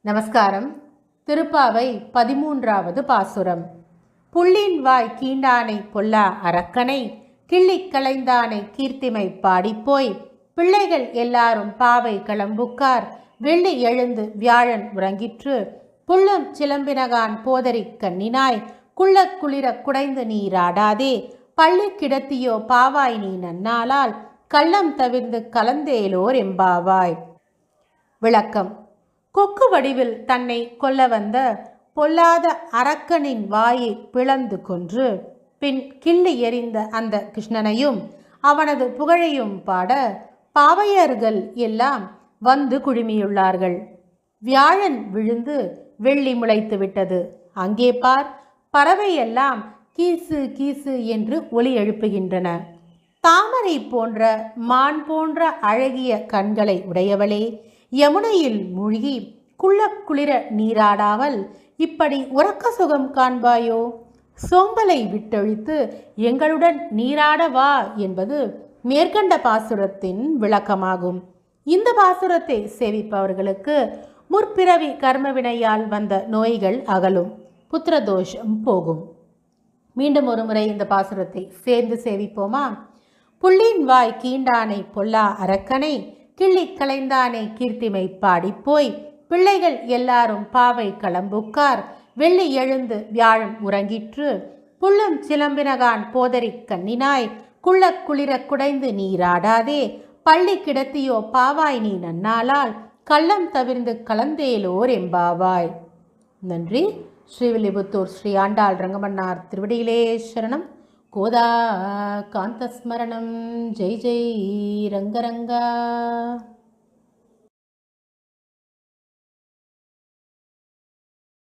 நமஸ்காரம். திருப்பாவை பதிமூன்றாவது பாசுரம். புள்ளின் வாய் கீண்டானை பொல்லா அரக்கனை கிள்ளிக் களைந்தானை கீர்த்திமை பாடிப்போய் பிள்ளைகள் எல்லாரும் பாவை களம்புக்கார் வெள்ளி எழுந்து வியாழன் உறங்கிற்று. புள்ளம் சிலம்பினகான் போதறி கண்ணினாய் குள்ளக் குளிர குடைந்து நீராடாதே பள்ளி கிடத்தியோ பாவாய் நீ நன்னாளால் கள்ளம் தவிர்ந்து கலந்தேலோர் எம்பாவாய். விளக்கம். கொக்கு வடிவில் தன்னை கொல்ல வந்த பொல்லாத அரக்கனின் வாயை பிளந்து கொன்று பின் கிள்ளி எறிந்த அந்த கிருஷ்ணனையும் அவனது புகழையும் பாட பாவையர்கள் எல்லாம் வந்து குழுமியுள்ளார்கள். வியாழன் விழுந்து வெள்ளி முளைத்து விட்டது. அங்கே பார் பறவையெல்லாம் கீசு கீசு என்று ஒலி எழுப்புகின்றன. தாமரை போன்ற மான் போன்ற அழகிய கண்களை உடையவளே யமுனையில் மூழ்கி குள்ள குளிர நீராடாமல் இப்படி உறக்க சுகம் காண்பாயோ? சோம்பலை விட்டொழித்து எங்களுடன் நீராட வா என்பது மேற்கண்ட பாசுரத்தின் விளக்கமாகும். இந்த பாசுரத்தை சேவிப்பவர்களுக்கு முற்பிறவி கர்மவினையால் வந்த நோய்கள் அகலும். புத்திரதோஷம் போகும். மீண்டும் ஒரு முறை இந்த பாசுரத்தை சேர்ந்து சேவிப்போமா? புள்ளின் வாய் கீண்டானை பொல்லா அரக்கனை கிள்ளி களைந்தானை கீர்த்திமை பாடிப்போய் பிள்ளைகள் எல்லாரும் பாவை களம்புக்கார். வெள்ளி எழுந்து வியாழம் உறங்கிற்று. புள்ளும் சிலம்பினகான் போதறி கண்ணினாய். குள்ளக் குளிர குடைந்து நீராடாதே பள்ளி கிடத்தியோ பாவாய் நீ நன்னாளால். கள்ளம் தவிர்ந்து கலந்தேலோர் எம்பாவாய். நன்றி. ஸ்ரீவில்லிபுத்தூர் ஸ்ரீ ஆண்டாள் ரங்கமன்னார் திருவடியிலே சரணம். கோதா காந்தஸ்மரணம். ஜெய் ஜெய் ரங்கரங்கா.